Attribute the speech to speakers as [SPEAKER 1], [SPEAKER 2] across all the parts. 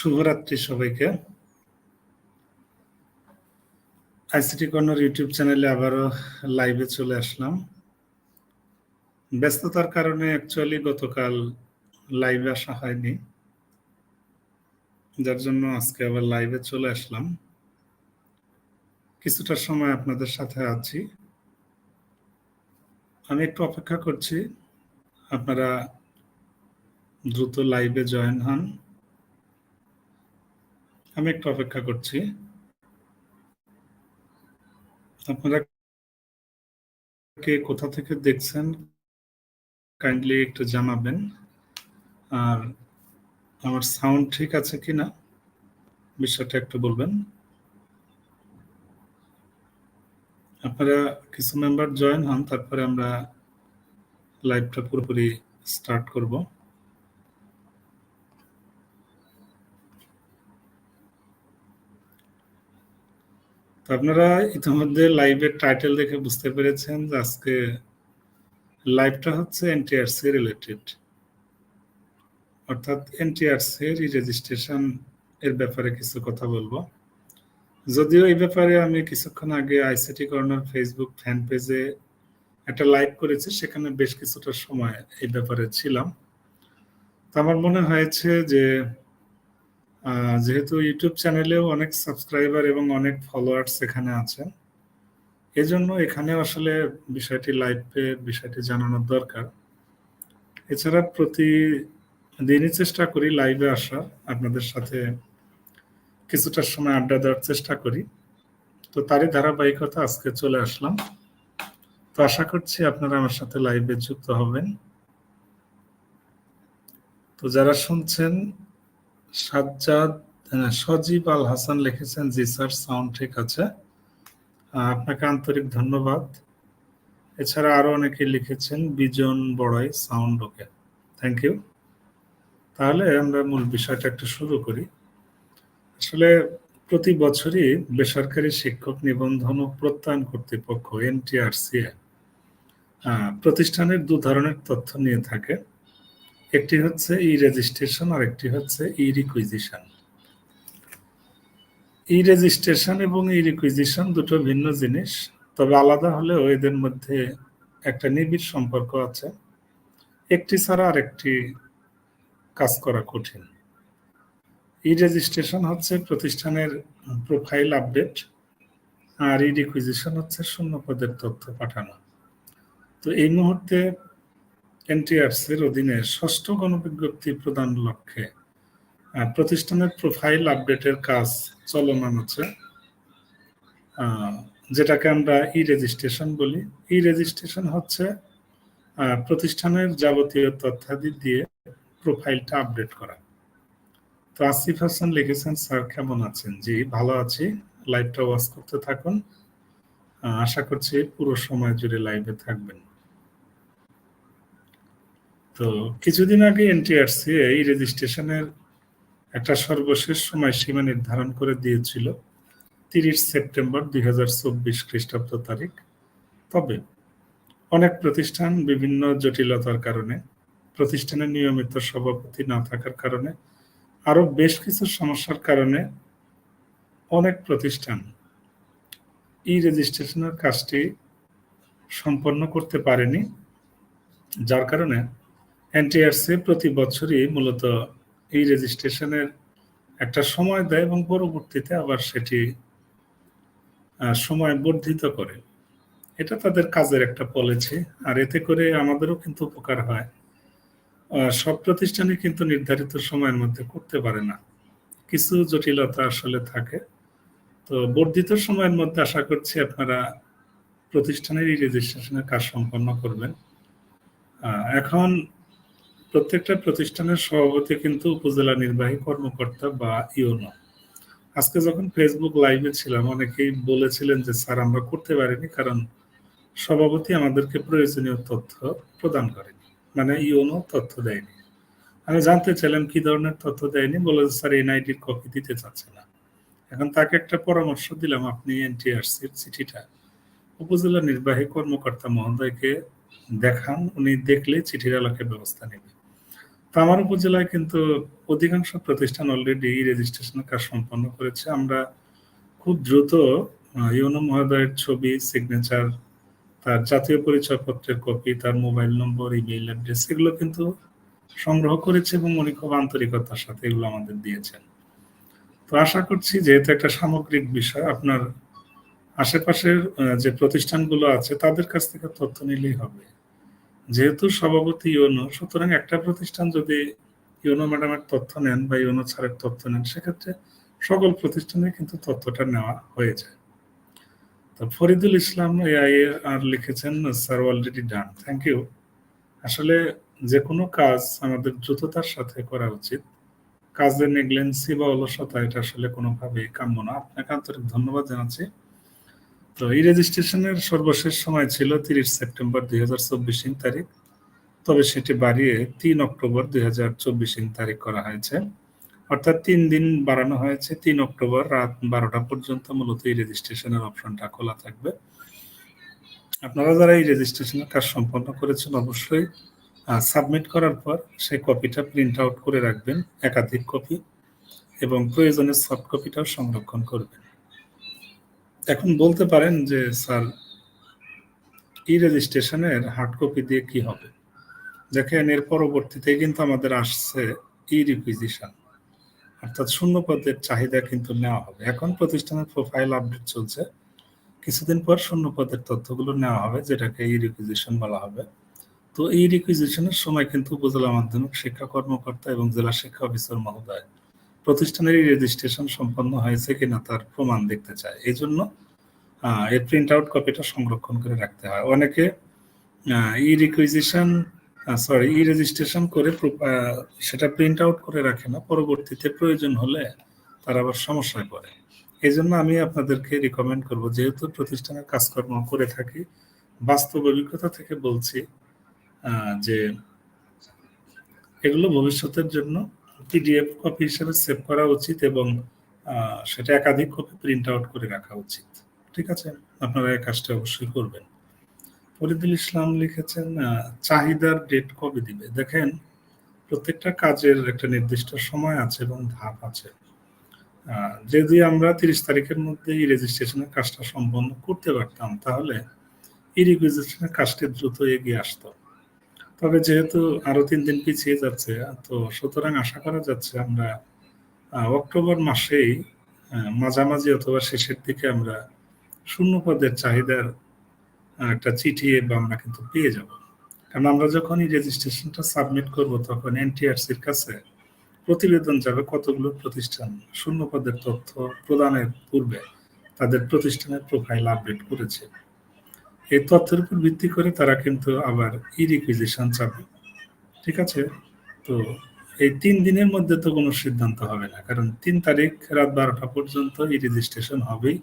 [SPEAKER 1] শুভরাত্রি সবাইকে। ICT corner YouTube চ্যানেলে আবারও লাইভে চলে আসলাম। ব্যস্ততার কারণে অ্যাকচুয়ালি গতকাল লাইভে আসা হয়নি। যার জন্য আজকে আবার লাইভে চলে আসলাম। কিছুটা সময় আপনাদের সাথে আছি। আমি একটু অপেক্ষা করছি। আপনারা দ্রুত লাইভে জয়েন হন। আমি একটু অপেক্ষা করছি। আপনারা কে কোথা থেকে দেখছেন কাইন্ডলি একটু জানাবেন। আর আমার সাউন্ড ঠিক আছে কি না বিষয়টা একটু বলবেন। আপনারা কিছু মেম্বার জয়েন হন, তারপরে আমরা লাইভটা পুরোপুরি স্টার্ট করব। আপনারা ইতিমধ্যে লাইভের টাইটেল দেখে বুঝতে পেরেছেন যে আজকে লাইভটা হচ্ছে এনটিআরসি রিলেটেড অর্থাৎ এনটিআরসি রেজিস্ট্রেশন এর ব্যাপারে কিছু কথা বলব। যদিও এই ব্যাপারে আমি কিছুক্ষণ আগে আইসিটি কর্নার ফেসবুক ফ্যান পেজে একটা লাইভ করেছি, সেখানে বেশ কিছুটা সময় এই ব্যাপারে ছিলাম। তো আমার মনে হয়েছে যে যেহেতু ইউটিউব চ্যানেলেও অনেক সাবস্ক্রাইবার এবং অনেক ফলোয়ার্স এখানে আছে এজন্য এখানে আসলে বিষয়টি লাইভে বিষয়টি জানানোর দরকার। এছাড়া প্রতি দিনই চেষ্টা করি লাইভে আসা, আপনাদের সাথে কিছুটা সময় আড্ডা দেওয়ার চেষ্টা করি। তো তারই ধারাবাহিকতা আজকে চলে আসলাম। তো আশা করছি আপনারা আমার সাথে লাইভে যুক্ত হবেন। তো যারা শুনছেন সাজ্জাদ সজীব আল হাসান লিখেছেন, জি স্যার সাউন্ড ঠিক আছে। আপনাকে আন্তরিক ধন্যবাদ। এছাড়া আরও অনেকে লিখেছেন, বিজন বড়াই সাউন্ড ওকে থ্যাংক ইউ তাহলে আমরা মূল বিষয়টা একটু শুরু করি। আসলে প্রতি বছরই বেসরকারি শিক্ষক নিবন্ধন ও প্রত্যয়ন কর্তৃপক্ষ, এনটিআরসি প্রতিষ্ঠানের দু ধরনের তথ্য নিয়ে থাকে। একটি হচ্ছে ই রেজিস্ট্রেশন আর একটি হচ্ছে ই রিকুইজিশন ই রেজিস্ট্রেশন এবং ই রিকুইজিশন দুটো ভিন্ন জিনিস, তবে আলাদা হলেও এদের মধ্যে একটা নিবিড় সম্পর্ক আছে। একটি ছাড়া আর একটি কাজ করা কঠিন। ই রেজিস্ট্রেশন হচ্ছে প্রতিষ্ঠানের প্রোফাইল আপডেট আর ই রিকুইজিশন হচ্ছে শূন্য পদের তথ্য পাঠানো। তো এই মুহূর্তে এনটিআরসির অধীনে ষষ্ঠ গণবিজ্ঞপ্তি প্রদান লক্ষ্যে প্রতিষ্ঠানের প্রোফাইল আপডেটের কাজ চলমান আছে। যেটাকে আমরা ই রেজিস্ট্রেশন বলি। ই রেজিস্ট্রেশন হচ্ছে প্রতিষ্ঠানের যাবতীয় তথ্যাদি দিয়ে প্রোফাইলটা আপডেট করা। তো আসিফ হাসান, লিখেছেন, স্যার, কেমন আছেন? জি, ভালো আছি। লাইভটা ওয়াচ করতে থাকুন। আশা করছি পুরো সময় জুড়ে লাইভে থাকবেন। তো কিছুদিন আগে এনটিআরসি এই রেজিস্ট্রেশনের একটা সর্বশেষ সময় সীমা নির্ধারণ করে দিয়েছিল, তিরিশ সেপ্টেম্বর দুই হাজার চব্বিশ খ্রিস্টাব্দ তারিখ। তবে অনেক প্রতিষ্ঠান বিভিন্ন জটিলতার কারণে প্রতিষ্ঠানের নিয়মিত সভাপতি না থাকার কারণে আরও বেশ কিছু সমস্যার কারণে অনেক প্রতিষ্ঠান ই রেজিস্ট্রেশনের কাজটি সম্পন্ন করতে পারেনি। যার কারণে এনটিআরসি প্রতি বছরই মূলত এই রেজিস্ট্রেশনের একটা সময় দেয় এবং পরবর্তীতে আবার সেটি সময় বর্ধিত করে। এটা তাদের কাজের একটা পলিসি আর এতে করে আমাদেরও কিন্তু উপকার হয়। সব প্রতিষ্ঠানই কিন্তু নির্ধারিত সময়ের মধ্যে করতে পারে না। কিছু জটিলতা আসলে থাকে। তো বর্ধিত সময়ের মধ্যে আশা করছি আপনারা প্রতিষ্ঠানের এই রেজিস্ট্রেশনের কাজ সম্পন্ন করবেন। এখন প্রত্যেকটা প্রতিষ্ঠানের সভাপতি কিন্তু উপজেলা নির্বাহী কর্মকর্তা বা ইউনো। আজকে যখন ফেসবুক লাইভে ছিলাম, অনেকেই বলেছিলেন যে, স্যার, আমরা করতে পারিনি কারণ সভাপতি আমাদেরকে প্রয়োজনীয় তথ্য প্রদান করেনি। মানে ইউনো তথ্য দেয়নি। আমি জানতে চাইলাম, কি ধরনের তথ্য দেয়নি? বলে স্যার, এনআইডির কপি দিতে চাচ্ছে না। এখন তাকে একটা পরামর্শ দিলাম, আপনি এনটিআরসির চিঠিটা উপজেলা নির্বাহী কর্মকর্তা মহোদয়কে দেখান, উনি দেখলে চিঠির আলোকে ব্যবস্থা নেবে। আমার উপজেলায় কিন্তু অধিকাংশ প্রতিষ্ঠান অলরেডি রেজিস্ট্রেশনের কাজ সম্পন্ন করেছে। আমরা খুব দ্রুত ইউনো মহোদয়ের ছবি সিগনেচার তার জাতীয় পরিচয়পত্রের কপি তার মোবাইল নম্বর ইমেইল অ্যাড্রেস এগুলো কিন্তু সংগ্রহ করেছে এবং উনি খুব আন্তরিকতার সাথে এগুলো আমাদের দিয়েছেন। তো আশা করছি যেহেতু একটা সামগ্রিক বিষয়, আপনার আশেপাশের যে প্রতিষ্ঠানগুলো আছে, তাদের কাছ থেকে তথ্য নিলেই হবে। যেহেতু সভাপতি ইউনো, সুতরাং একটা প্রতিষ্ঠান যদি ইউনো ম্যাডামের তথ্য নেন বা ইউনো ছাড়ের তথ্য নেন, সেক্ষেত্রে সকল প্রতিষ্ঠানে কিন্তু তথ্যটা নেওয়া হয়ে যায়। তো ফরিদুল ইসলাম এআই আর লিখেছেন sir already done thank you আসলে যে কোনো কাজ আমাদের দ্রুততার সাথে করা উচিত। কাজের নেগলেন্সি বা অলসতা, এটা আসলে কোনোভাবেই কাম্য না। আপনাকে আন্তরিক ধন্যবাদ জানাচ্ছি। তো এই রেজিস্ট্রেশনের সর্বশেষ সময় ছিল তিরিশ সেপ্টেম্বর দুই হাজার চব্বিশ তারিখ। তবে সেটি বাড়িয়ে তিন অক্টোবর দুই হাজার চব্বিশ তারিখ করা হয়েছে। অর্থাৎ তিন দিন বাড়ানো হয়েছে। তিন অক্টোবর রাত বারোটা পর্যন্ত মূলত এই রেজিস্ট্রেশনের অপশনটা খোলা থাকবে। আপনারা যারা এই রেজিস্ট্রেশনের কাজ সম্পন্ন করেছেন, অবশ্যই সাবমিট করার পর সেই কপিটা প্রিন্ট আউট করে রাখবেন, একাধিক কপি এবং প্রয়োজনে সফট কপিটাও সংরক্ষণ করবেন। এখন বলতে পারেন যে, স্যার ই রেজিস্ট্রেশনের হার্ড কপি দিয়ে কি হবে? দেখেন, এর পরবর্তীতে কিন্তু আমাদের আসছে ই রিকুইজিশন অর্থাৎ শূন্য পদের চাহিদা কিন্তু নেওয়া হবে। এখন প্রতিষ্ঠানের প্রোফাইল আপডেট চলছে। কিছুদিন পর শূন্য পদের তথ্যগুলো নেওয়া হবে, যেটাকে ই রিকুইজিশন বলা হবে। তো এই রিকুইজিশনের সময় কিন্তু উপজেলা মাধ্যমিক শিক্ষা কর্মকর্তা এবং জেলা শিক্ষা অফিসার মহোদয় প্রতিষ্ঠানের রেজিস্ট্রেশন সম্পন্ন হয়েছে কিনা তার প্রমাণ দেখতে চায়। এই জন্য এর প্রিন্ট আউট কপিটা সংরক্ষণ করে রাখতে হয়। অনেকে e requisition sorry e registration করে সেটা প্রিন্ট আউট করে রাখে না। পরবর্তীতে প্রয়োজন হলে তার আবার সমস্যায় পড়ে। এই জন্য আমি আপনাদেরকে রিকমেন্ড করব, যেহেতু প্রতিষ্ঠানের কাজকর্ম করে থাকি, বাস্তব অভিজ্ঞতা থেকে বলছি যে এগুলো ভবিষ্যতের জন্য পিডিএফ কপি হিসেবে সেভ করা উচিত এবং সেটা একাধিক কপি প্রিন্ট আউট করে রাখা উচিত। ঠিক আছে? আপনারা এই কাজটা অবশ্যই করবেন। ফরিদুল ইসলাম লিখেছেন চাহিদার ডেট কবে দিবে? দেখেন, প্রত্যেকটা কাজের একটা নির্দিষ্ট সময় আছে এবং ধাপ আছে। যদি আমরা তিরিশ তারিখের মধ্যে এই রেজিস্ট্রেশনের কাজটা সম্পন্ন করতে পারতাম, তাহলে এই রিকুইজিশনের কাজটি দ্রুত এগিয়ে আসতো। তবে যেহেতু আরও তিন দিন পিছিয়ে যাচ্ছে, তো সুতরাং আশা করা যাচ্ছে আমরা অক্টোবর মাসেই মাঝামাঝি অথবা শেষের দিকে আমরা শূন্য পদের চাহিদার একটা চিঠি বা আমরা কিন্তু পেয়ে যাব। কারণ আমরা যখনই রেজিস্ট্রেশনটা সাবমিট করব তখন এনটিআরসির কাছে প্রতিবেদন যাবে কতগুলো প্রতিষ্ঠান, শূন্য পদের তথ্য প্রদানের পূর্বে তাদের প্রতিষ্ঠানের প্রোফাইল আপডেট করেছে। এই তথ্যের উপর ভিত্তি করে তারা কিন্তু আবার ই রিকুইজিশন চাবে। ঠিক আছে? তো এই তিন দিনের মধ্যে তো কোনো সিদ্ধান্ত হবে না, কারণ তিন তারিখ রাত বারোটা পর্যন্ত ই রেজিস্ট্রেশন হবেই।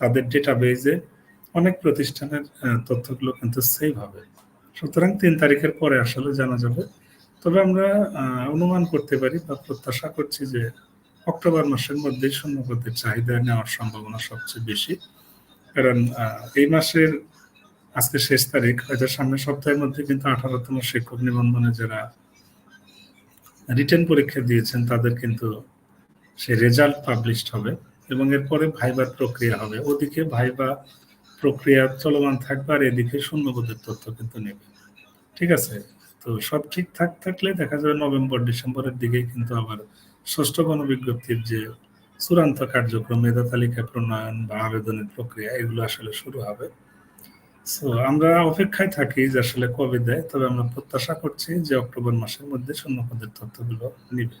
[SPEAKER 1] তাদের ডেটাবেজে অনেক প্রতিষ্ঠানের তথ্যগুলো কিন্তু সেভ হবে। সুতরাং তিন তারিখের পরে আসলে জানা যাবে। তবে আমরা অনুমান করতে পারি বা প্রত্যাশা করছি যে অক্টোবর মাসের মধ্যে শূন্যপদের চাহিদা নেওয়ার সম্ভাবনা সবচেয়ে বেশি। কারণ এই মাসের আজকে শেষ তারিখ, হয়তো সামনের সপ্তাহের মধ্যে কিন্তু আঠারোতম শিক্ষক নিবন্ধনে যারা রিটার্ন পরীক্ষা দিয়েছেন, তাদের কিন্তু সে রেজাল্ট পাবলিশড হবে এবং এরপরে ভাইবার প্রক্রিয়া হবে। ওদিকে ভাইবা প্রক্রিয়া চলমান থাকবে আর এদিকে শূন্যবোধের তথ্য কিন্তু নেবে। ঠিক আছে? তো সব ঠিকঠাক থাকলে দেখা যাবে নভেম্বর, ডিসেম্বরের দিকে কিন্তু আবার ষষ্ঠ গণবিজ্ঞপ্তির যে চূড়ান্ত কার্যক্রম, মেধা তালিকা প্রণয়ন বা আবেদনের প্রক্রিয়া, এগুলো আসলে শুরু হবে। সো আমরা অপেক্ষায় থাকি যে আসলে কবে দেয়, তবে আমরা প্রত্যাশা করছি যে অক্টোবর মাসের মধ্যে শূন্যপদের তথ্যগুলো নিবে।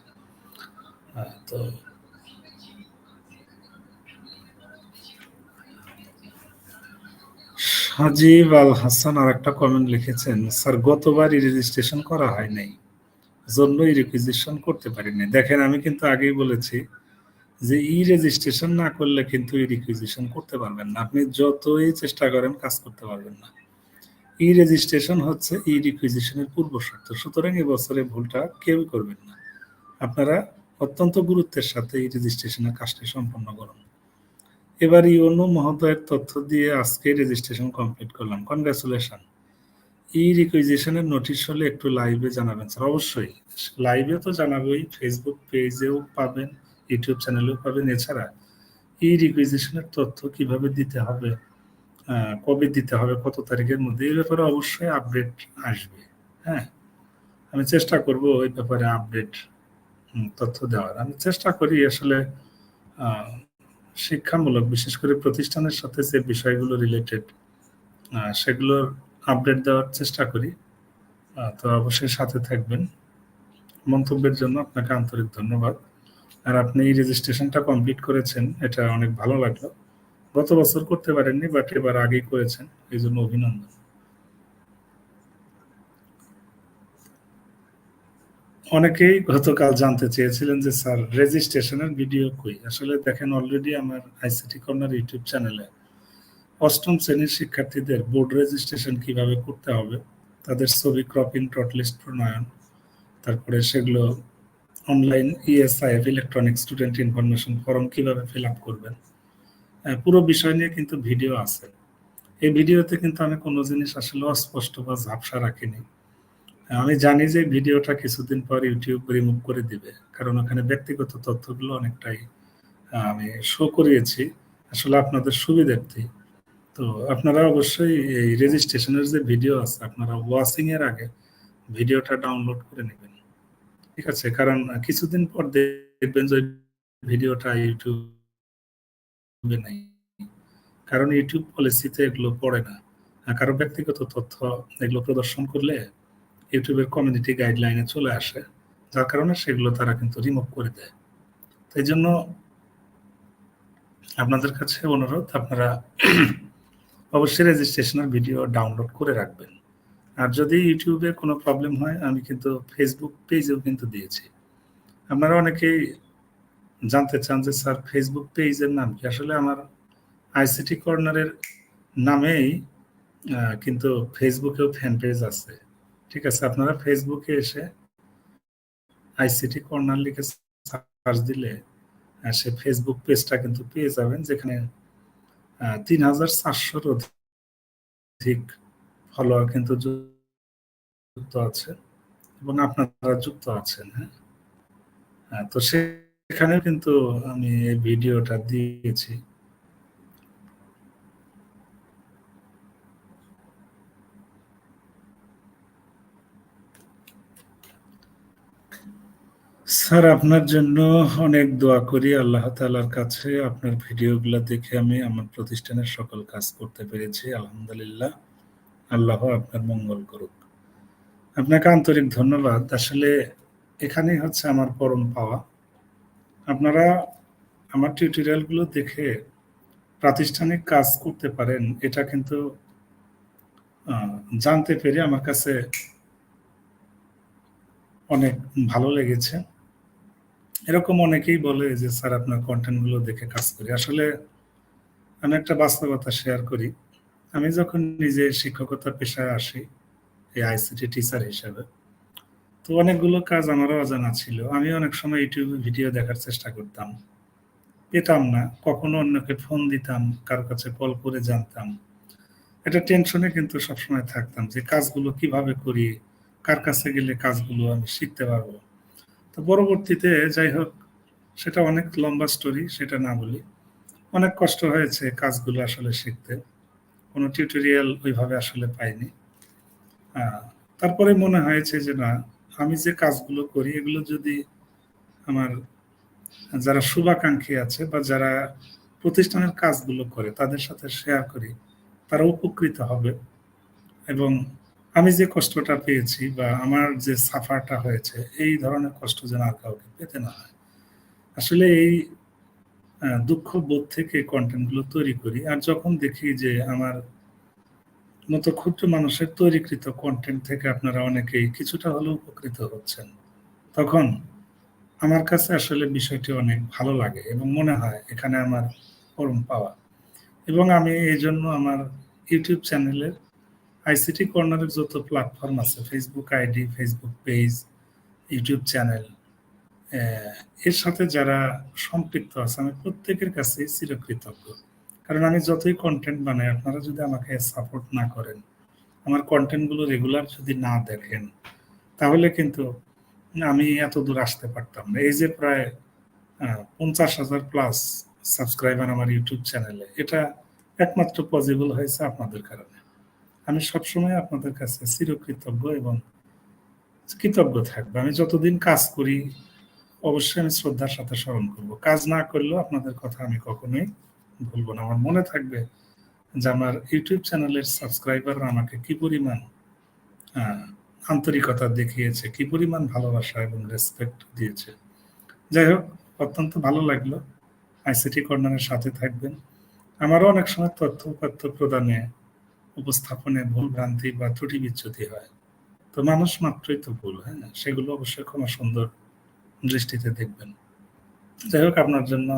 [SPEAKER 1] তো সাজিব আল হাসান আর একটা কমেন্ট লিখেছেন, স্যার গতবারই রেজিস্ট্রেশন করা হয় নাই। জন্যই রিকুইজিশন করতে পারিনি। দেখেন, আমি কিন্তু আগেই বলেছি যে ই রেজিস্ট্রেশন না করলে কিন্তু ই রিকুইজিশন করতে পারবেন না। আপনি যতই চেষ্টা করেন, কাজ করতে পারবেন না। ই রেজিস্ট্রেশন হচ্ছে ই রিকুইজিশনের পূর্ব শর্ত। সুতরাং এবছরে ভুলটা কেউই করবেন না। আপনারা অত্যন্ত গুরুত্বের সাথে ই রেজিস্ট্রেশনের কাজটি সম্পন্ন করুন। এবার ইউনো মহোদয়ের তথ্য দিয়ে আজকে রেজিস্ট্রেশন কমপ্লিট করলাম। কনগ্রাচুলেশন ই রিকুইজিশনের নোটিশ হলে একটু লাইভে জানাবেন স্যার। অবশ্যই। লাইভে তো জানাবোই। ফেসবুক পেজেও পাবেন। ইউটিউব চ্যানেলেও পাবেন। এছাড়া ই রিকুইজিশনের তথ্য কীভাবে দিতে হবে কবে দিতে হবে, কত তারিখের মধ্যে, এই ব্যাপারে অবশ্যই আপডেট আসবে। হ্যাঁ আমি চেষ্টা করব ওই ব্যাপারে আপডেট তথ্য দেওয়ার। আমি চেষ্টা করি আসলে শিক্ষামূলক, বিশেষ করে প্রতিষ্ঠানের সাথে যে বিষয়গুলো রিলেটেড সেগুলোর আপডেট দেওয়ার চেষ্টা করি। তো অবশ্যই সাথে থাকবেন। মন্তব্যের জন্য আপনাকে আন্তরিক ধন্যবাদ। আর আপনি রেজিস্ট্রেশনটা কমপ্লিট করেছেন, এটা অনেক ভালো লাগল। গত বছর করতে পারেননি বাট এবার আগেই করেছেন, এই জন্য অভিনন্দন। অনেকেই গতকাল জানতে চেয়েছিলেন যে, স্যার রেজিস্ট্রেশনের ভিডিও কই? আসলে দেখেন অলরেডি আমার আইসিটি কর্নার ইউটিউব চ্যানেলে অষ্টম শ্রেণির শিক্ষার্থীদের বোর্ড রেজিস্ট্রেশন কীভাবে করতে হবে, তাদের ছবি ক্রপিং টটলিস্ট প্রণয়ন, তারপরে সেগুলো online ESIF electronic student information form কীভাবে ফিল আপ করবেন? পুরো বিষয় নিয়ে কিন্তু ভিডিও আছে। এই ভিডিওতে কিন্তু আমি কোনো জিনিস আসলে অস্পষ্ট বা ঝাপসা রাখিনি। আমি জানি যে ভিডিওটা কিছুদিন পর ইউটিউব রিমুভ করে দিবে, কারণ ওখানে ব্যক্তিগত তথ্যগুলো অনেকটাই আমি শো করিয়েছি। আসলে আপনাদের সুবিধার্থে। তো আপনারা অবশ্যই এই রেজিস্ট্রেশনের যে ভিডিও আছে, আপনারা ওয়াচিং এর আগে ভিডিওটা ডাউনলোড করে নেবেন। ঠিক আছে, কারণ কিছুদিন পর দেখবেন যে ভিডিওটা ইউটিউবে নাই। কারণ ইউটিউব পলিসিতে এগুলো পড়ে না। কারও ব্যক্তিগত তথ্য এগুলো প্রদর্শন করলে ইউটিউবের কমিউনিটি গাইডলাইনে চলে আসে। যার কারণে সেগুলো তারা কিন্তু রিমুভ করে দেয়। তাই জন্য আপনাদের কাছে অনুরোধ, আপনারা অবশ্যই রেজিস্ট্রেশনের ভিডিও ডাউনলোড করে রাখবেন। আর যদি ইউটিউবে কোনো প্রবলেম হয়, আমি কিন্তু ফেসবুক পেজেও কিন্তু দিয়েছি। আপনারা অনেকেই জানতে চান যে, স্যার ফেসবুক পেজের নাম কি? আসলে আমার আইসিটি কর্নারের নামেই কিন্তু ফেসবুকেও ফ্যান পেজ আছে। ঠিক আছে, আপনারা ফেসবুকে এসে আইসিটি কর্নার লিখে সার্চ দিলে সে ফেসবুক পেজটা কিন্তু পেয়ে যাবেন, যেখানে তিন হাজার চারশোর অধিক ফলোয়ার কিন্তু যুক্ত আছে এবং আপনারা যুক্ত আছেন হ্যাঁ? তো সেখানে কিন্তু আমি এই ভিডিওটা দিয়েছি। স্যার, আপনার জন্য অনেক দোয়া করি। আল্লাহ তালার কাছে আপনার ভিডিওগুলো দেখে আমি আমার প্রতিষ্ঠানের সকল কাজ করতে পেরেছি, আলহামদুলিল্লাহ। আল্লাহ আপনার মঙ্গল করুক। আপনাকে আন্তরিক ধন্যবাদ। আসলে এখানেই হচ্ছে আমার পরম পাওয়া। আপনারা আমার টিউটোরিয়ালগুলো দেখে প্রাতিষ্ঠানিক কাজ করতে পারেন, এটা কিন্তু জানতে পেরে আমার কাছে অনেক ভালো লেগেছে। এরকম অনেকেই বলে যে, স্যার, আপনার কন্টেন্টগুলো দেখে কাজ করি। আসলে আমি একটা বাস্তবতা শেয়ার করি। আমি যখন নিজে শিক্ষকতা পেশায় আসি, এই আইসিটি টিচার হিসাবে, তো অনেকগুলো কাজ আমারও অজানা ছিল। আমি অনেক সময় ইউটিউবে ভিডিও দেখার চেষ্টা করতাম। পেতাম না, কখনো অন্যকে ফোন দিতাম, কার কাছে কল করে জানতাম। এটা টেনশনে কিন্তু সবসময় থাকতাম যে কাজগুলো কীভাবে করি, কার কাছে গেলে কাজগুলো আমি শিখতে পারব। তো পরবর্তীতে যাই হোক, সেটা অনেক লম্বা স্টোরি সেটা না বলি। অনেক কষ্ট হয়েছে কাজগুলো আসলে শিখতে। কোনো টিউটোরিয়াল ওইভাবে আসলে পাইনি। তারপরে মনে হয়েছে যে না, আমি যে কাজগুলো করি, এগুলো যদি আমার যারা শুভাকাঙ্ক্ষী আছে বা যারা প্রতিষ্ঠানের কাজগুলো করে, তাদের সাথে শেয়ার করি, তারা উপকৃত হবে। এবং আমি যে কষ্টটা পেয়েছি বা আমার যে সাফারটা হয়েছে, এই ধরনের কষ্ট যেন আর কাউকে পেতে না হয়। আসলে এই দুঃখ বোধ থেকে কন্টেন্টগুলো তৈরি করি। আর যখন দেখি যে আমার মতো ক্ষুদ্র মানুষের তৈরিকৃত কন্টেন্ট থেকে আপনারা অনেকেই কিছুটা হলেও উপকৃত হচ্ছেন, তখন আমার কাছে আসলে বিষয়টি অনেক ভালো লাগে এবং মনে হয় এখানে আমার পরম পাওয়া। এবং আমি এই জন্য আমার ইউটিউব চ্যানেলের আইসিটি কর্নারের যত প্ল্যাটফর্ম আছে Facebook ID Facebook page YouTube channel এর সাথে যারা সম্পৃক্ত আছে, আমি প্রত্যেকের কাছে চিরকৃতজ্ঞ। কারণ আমি যতই কন্টেন্ট বানাই, আপনারা যদি আমাকে সাপোর্ট না করেন, আমার কন্টেন্টগুলো রেগুলার যদি না দেখেন, তাহলে কিন্তু আমি এত দূর আসতে পারতাম না। এই যে প্রায় পঞ্চাশ হাজার প্লাস সাবস্ক্রাইবার আমার ইউটিউব চ্যানেলে এটা একমাত্র পসিবল হয়েছে আপনাদের কারণে। আমি সবসময় আপনাদের কাছে চিরকৃতজ্ঞ এবং কৃতজ্ঞ থাকব। আমি যতদিন কাজ করি অবশ্যই আমি শ্রদ্ধার সাথে স্মরণ করব। কাজ না করলেও আপনাদের কথা আমি কখনোই ভুলবো না। আমার মনে থাকবে যে আমার ইউটিউব চ্যানেলের সাবস্ক্রাইবাররা আমাকে কি পরিমাণ আন্তরিকতা দেখিয়েছে, কি পরিমাণ ভালোবাসা এবং রেসপেক্ট দিয়েছে। যাই হোক, অত্যন্ত ভালো লাগল। আইসিটি কর্নারের সাথে থাকবেন। আমারও অনেক সময় তথ্য উপাত্য প্রদানে উপস্থাপনে ভুল ভ্রান্তি বা ত্রুটি বিচ্যুতি হয়। তো মানুষ মাত্রই তো ভুল হ্যাঁ? সেগুলো অবশ্যই ক্ষমা সুন্দর দৃষ্টিতে দেখবেন। যাই হোক, আপনার জন্য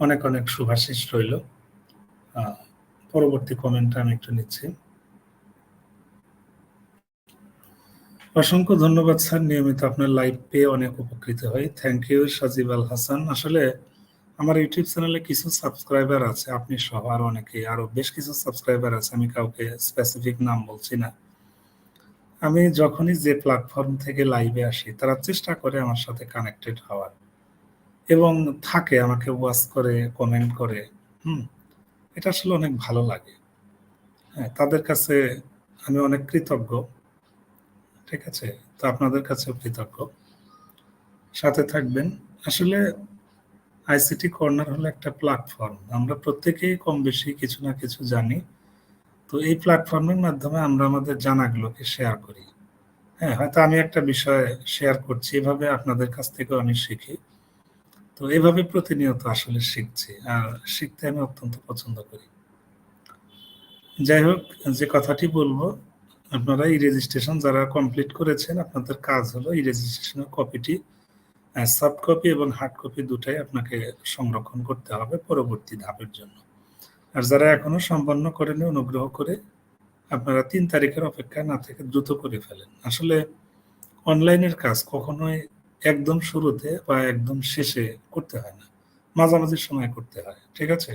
[SPEAKER 1] অনেক অনেক শুভাশিস রইল। পরবর্তী কমেন্টটা আমি একটু নিচ্ছি। অসংখ্য ধন্যবাদ স্যার, নিয়মিত আপনার লাইভ পেয়ে অনেক উপকৃত হই। Thank you Sajib Al Hasan. আসলে আমার ইউটিউব চ্যানেলে কিছু সাবস্ক্রাইবার আছে, আপনি সহ আর অনেকে আরও বেশ কিছু সাবস্ক্রাইবার আছে, আমি কাউকে স্পেসিফিক নাম বলছি না। আমি যখনই যে প্ল্যাটফর্ম থেকে লাইভে আসি, তারা চেষ্টা করে আমার সাথে কানেক্টেড হওয়ার। এবং থাকে, আমাকে ওয়াচ করে কমেন্ট করে, হুম, এটা আসলে অনেক ভালো লাগে। হ্যাঁ তাদের কাছে আমি অনেক কৃতজ্ঞ, ঠিক আছে? তো আপনাদের কাছেও কৃতজ্ঞ। সাথে থাকবেন। আসলে আইসিটি কর্নার হলো একটা প্ল্যাটফর্ম আমরা প্রত্যেকেই কম বেশি কিছু না কিছু জানি। তো এই প্ল্যাটফর্মের মাধ্যমে আমরা আমাদের জানাগুলোকে শেয়ার করি। হ্যাঁ হয়তো আমি একটা বিষয় শেয়ার করছি, এভাবে আপনাদের কাছ থেকেও আমি শিখি। তো এভাবে প্রতিনিয়ত আসলে শিখছি, আর শিখতে আমি অত্যন্ত পছন্দ করি। যাই হোক, যে কথাটি বলব, আপনারা এই রেজিস্ট্রেশন যারা কমপ্লিট করেছেন, আপনাদের কাজ হলো এই রেজিস্ট্রেশনের কপিটি সফট কপি এবং হার্ড কপি দুটাই আপনাকে সংরক্ষণ করতে হবে পরবর্তী ধাপের জন্য। আর যারা এখনও সম্পন্ন করেনি, অনুগ্রহ করে আপনারা তিন তারিখের অপেক্ষা না থেকে দ্রুত করে ফেলেন। আসলে অনলাইনের কাজ কখনোই একদম শুরুতে বা একদম শেষে করতে হয় না। মাঝামাঝি সময় করতে হয়, ঠিক আছে?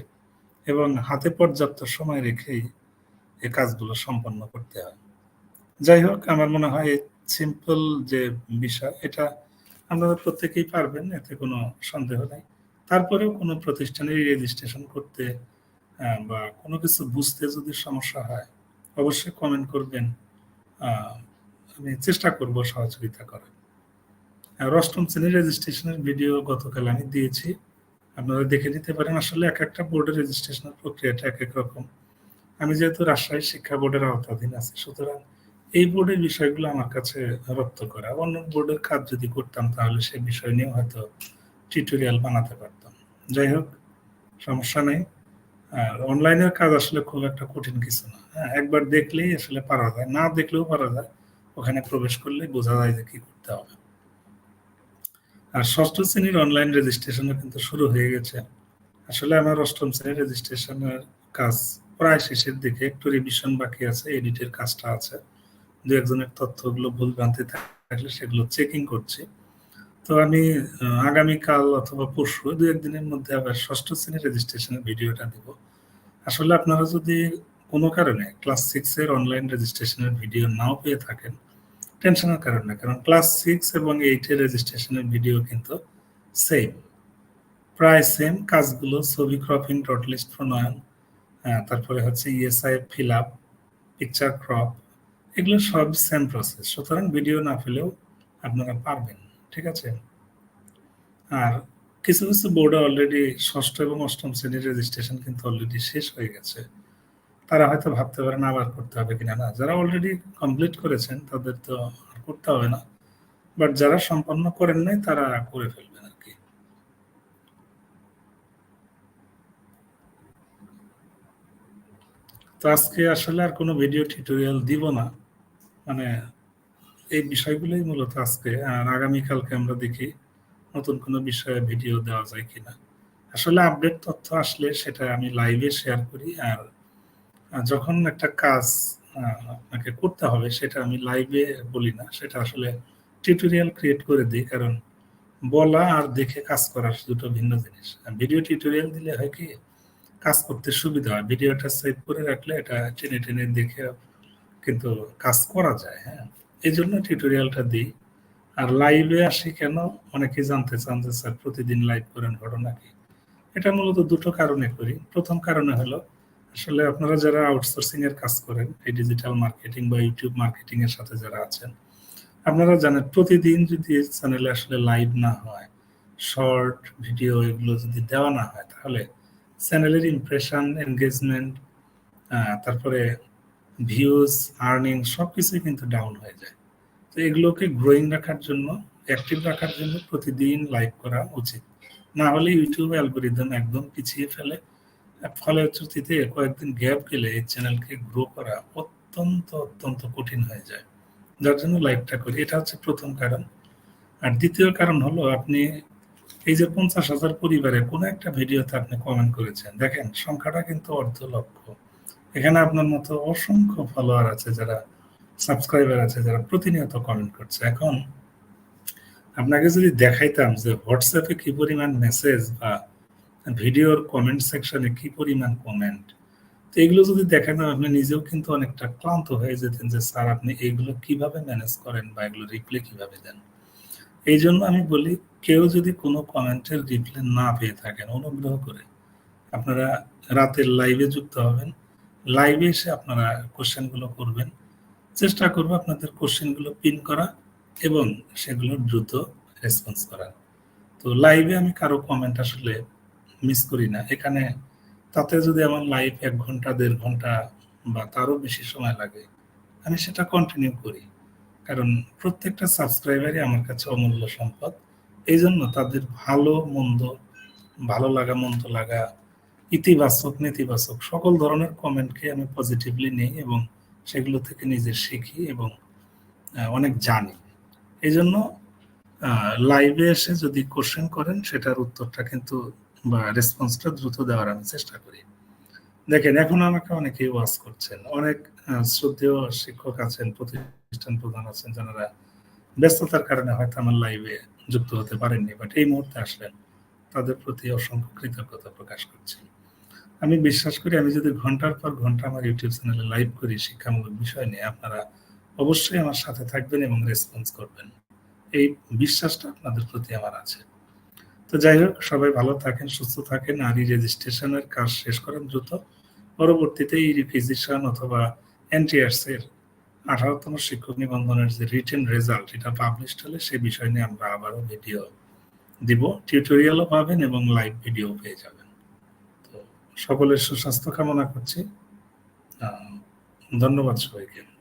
[SPEAKER 1] এবং হাতে পর্যাপ্ত সময় রেখেই এই কাজগুলো সম্পন্ন করতে হয়। যাই হোক, আমার মনে হয় সিম্পল যে বিষয়, এটা আপনারা প্রত্যেকেই পারবেন, এতে কোনো সন্দেহ নেই। তারপরেও কোনো প্রতিষ্ঠানের রেজিস্ট্রেশন করতে বা কোনো কিছু বুঝতে যদি সমস্যা হয়, অবশ্যই কমেন্ট করবেন। আমি চেষ্টা করব সহযোগিতা করার। আর অষ্টম শ্রেণির রেজিস্ট্রেশনের ভিডিও গতকাল আমি দিয়েছি। আপনারা দেখে নিতে পারেন, আসলে এক একটা বোর্ডের রেজিস্ট্রেশনের প্রক্রিয়াটা এক এক রকম। আমি যেহেতু রাজশাহী শিক্ষা বোর্ডের আওতাধীন আছি, সুতরাং এই বোর্ডের বিষয়গুলো আমার কাছে রপ্ত করা। অন্য বোর্ডের কাজ যদি করতাম, তাহলে সেই বিষয় নিয়ে হয়তো টিউটোরিয়াল বানাতে পারতাম। যাই হোক, সমস্যা নেই। আর অনলাইনের কাজ আসলে খুব একটা কঠিন কিছু না। হ্যাঁ একবার দেখলেই আসলে পারা যায়, না দেখলেও পারা যায়। ওখানে প্রবেশ করলে বোঝা যায় যে কি করতে হবে। আর ষষ্ঠ শ্রেণির অনলাইন রেজিস্ট্রেশনও কিন্তু শুরু হয়ে গেছে। আসলে আমার অষ্টম শ্রেণির রেজিস্ট্রেশনের কাজ প্রায় শেষের দিকে, একটু রিভিশন বাকি আছে এডিটের কাজটা আছে। দু একজনের তথ্যগুলো ভুল ভ্রান্তি থাকলে সেগুলো চেকিং করছি। তো আমি আগামীকাল অথবা পরশু দু একদিনের মধ্যে আবার ষষ্ঠ শ্রেণির রেজিস্ট্রেশনের ভিডিওটা দিব। আসলে আপনারা যদি কোনো কারণে ক্লাস সিক্সের অনলাইন রেজিস্ট্রেশনের ভিডিও নাও পেয়ে থাকেন, টেনশনের কারণ না, কারণ ক্লাস সিক্স এবং এইটের রেজিস্ট্রেশনের ভিডিও কিন্তু সেম প্রায় সেম কাজগুলো ছবি ক্রপিং ডট লিস্ট প্রণয়ন তারপরে হচ্ছে ESI fill up picture crop এগুলো সব সেম প্রসেস সুতরাং ভিডিও না পেলেও আপনারা পারবেন। ঠিক আছে? আর কিছু কিছু বোর্ডে অলরেডি ষষ্ঠ এবং অষ্টম শ্রেণির রেজিস্ট্রেশন কিন্তু অলরেডি শেষ হয়ে গেছে। তারা হয়তো ভাবতে পারেন আবার করতে হবে কিনা? না, যারা অলরেডি কমপ্লিট করেছেন, তাদের তো আর করতে হবে না। বাট যারা সম্পন্ন করেন নাই, তারা করে ফেলবেন আর কি। তো আজকে আসলে আর কোনো ভিডিও টিউটোরিয়াল দিব না। মানে এই বিষয়গুলোই মূলত আজকে আর আগামীকালকে আমরা দেখি নতুন কোনো বিষয়ে ভিডিও দেওয়া যায় কিনা। আসলে আপডেট তথ্য আসলে সেটা আমি লাইভে শেয়ার করি আর যখন একটা কাজ আপনাকে করতে হবে সেটা আমি লাইভে বলি না, সেটা আসলে টিউটোরিয়াল ক্রিয়েট করে দিই। কারণ বলা আর দেখে কাজ করার দুটো ভিন্ন জিনিস। ভিডিও টিউটোরিয়াল দিলে হয় কি, কাজ করতে সুবিধা হয়। ভিডিওটা সেভ করে রাখলে এটা টেনে টেনে দেখে কিন্তু কাজ করা যায় হ্যাঁ। এই জন্য টিউটোরিয়ালটা দিই। আর লাইভে আসি কেন? অনেকে জানতে চান যে, স্যার, প্রতিদিন লাইভ করেন ঘটনা কি? এটা মূলত দুটো কারণে করি। প্রথম কারণে হলো, আসলে আপনারা যারা আউটসোর্সিং এর কাজ করেন, এই ডিজিটাল মার্কেটিং বা ইউটিউব মার্কেটিং এর সাথে যারা আছেন, আপনারা জানেন প্রতিদিন যদি চ্যানেলে আসলে লাইভ না হয় শর্ট ভিডিও এগুলো যদি দেওয়া না হয়, তাহলে চ্যানেলের ইমপ্রেশন এনগেজমেন্ট তারপরে ভিউজ আর্নিং সব কিছুই কিন্তু ডাউন হয়ে যায়। তো এগুলোকে গ্রোয়িং রাখার জন্য অ্যাক্টিভ রাখার জন্য প্রতিদিন লাইভ করা উচিত। না হলে ইউটিউব অ্যালগোরিদম একদম পিছিয়ে ফেলে। ফলশ্রুতিতে কয়েকদিন গ্যাপ গেলে এই চ্যানেলকে গ্রো করা অত্যন্ত অত্যন্ত কঠিন হয়ে যায়। যার জন্য লাইভটা করি। এটা হচ্ছে প্রথম কারণ। আর দ্বিতীয় কারণ হলো আপনি এই যে পঞ্চাশ হাজার পরিবারে কোনো একটা ভিডিওতে আপনি কমেন্ট করেছেন। দেখেন, সংখ্যাটা কিন্তু অর্ধ লক্ষ এখানে আপনার মতো অসংখ্য ফলোয়ার আছে যারা সাবস্ক্রাইবার আছে, যারা প্রতিনিয়ত কমেন্ট করছে। এখন আপনাকে যদি দেখাইতাম যে হোয়াটসঅ্যাপে কি পরিমাণ মেসেজ বা ভিডিওর কমেন্ট সেকশনে কি পরিমাণ কমেন্ট তো এগুলো যদি দেখেন আপনি নিজেও কিন্তু অনেকটা ক্লান্ত হয়ে যেতেন যে, স্যার, আপনি এইগুলো কীভাবে ম্যানেজ করেন বা এগুলো রিপ্লে কীভাবে দেন? এই জন্য আমি বলি, কেউ যদি কোনো কমেন্টের রিপ্লে না পেয়ে থাকেন, অনুগ্রহ করে আপনারা রাতের লাইভে যুক্ত হবেন। লাইভে এসে আপনারা কোশ্চেনগুলো করবেন। চেষ্টা করব আপনাদের কোশ্চেনগুলো পিন করা এবং সেগুলো দ্রুত রেসপন্স করা তো লাইভে আমি কারও কমেন্ট আসলে মিস করি না। এখানে তাতে যদি আমার লাইভ এক ঘণ্টা, দেড় ঘণ্টা বা তারও বেশি সময় লাগে, আমি সেটা কন্টিনিউ করি। কারণ প্রত্যেকটা সাবস্ক্রাইবারই আমার কাছে অমূল্য সম্পদ। এই জন্য তাদের ভালো, মন্দ, ভালো লাগা, মন্দ লাগা ইতিবাচক, নেতিবাচক, সকল ধরনের কমেন্টকে আমি পজিটিভলি নিই এবং সেগুলো থেকে নিজে শিখি এবং অনেক জানি। এই জন্য লাইভে এসে যদি কোশ্চেন করেন, সেটার উত্তরটা কিন্তু বা রেসপন্সটা দ্রুত দেওয়ার আমি চেষ্টা করি। দেখেন, এখন আমাকে অনেকেই ওয়াজ করছেন। অনেক শ্রদ্ধেয় শিক্ষক আছেন, প্রতিষ্ঠান প্রধান আছেন, যারা ব্যস্ততার কারণে হয়তো আমার লাইভে যুক্ত হতে পারেননি বাট এই মুহূর্তে আসলেন। তাদের প্রতি অসংখ্য কৃতজ্ঞতা প্রকাশ করছি। আমি বিশ্বাস করি, আমি যদি ঘণ্টার পর ঘণ্টা আমার ইউটিউব চ্যানেলে লাইভ করি, শিক্ষামূলক বিষয় নিয়ে আপনারা অবশ্যই আমার সাথে থাকবেন এবং রেসপন্স করবেন। এই বিশ্বাসটা আপনাদের প্রতি আমার আছে। তো যাই হোক, সবাই ভালো থাকেন, সুস্থ থাকেন। আর এই রেজিস্ট্রেশনের কাজ শেষ করেন দ্রুত পরবর্তীতে এই রিকুইজিশন অথবা এনটিআরস এর আঠারোতম শিক্ষক নিবন্ধনের যে রিটেন রেজাল্ট এটা পাবলিশ হলে সে বিষয় নিয়ে আমরা আবারও ভিডিও দিব। টিউটোরিয়ালও পাবেন এবং লাইভ ভিডিও পেয়ে যাবেন। সকলের সুস্বাস্থ্য কামনা করছি। ধন্যবাদ সবাইকে।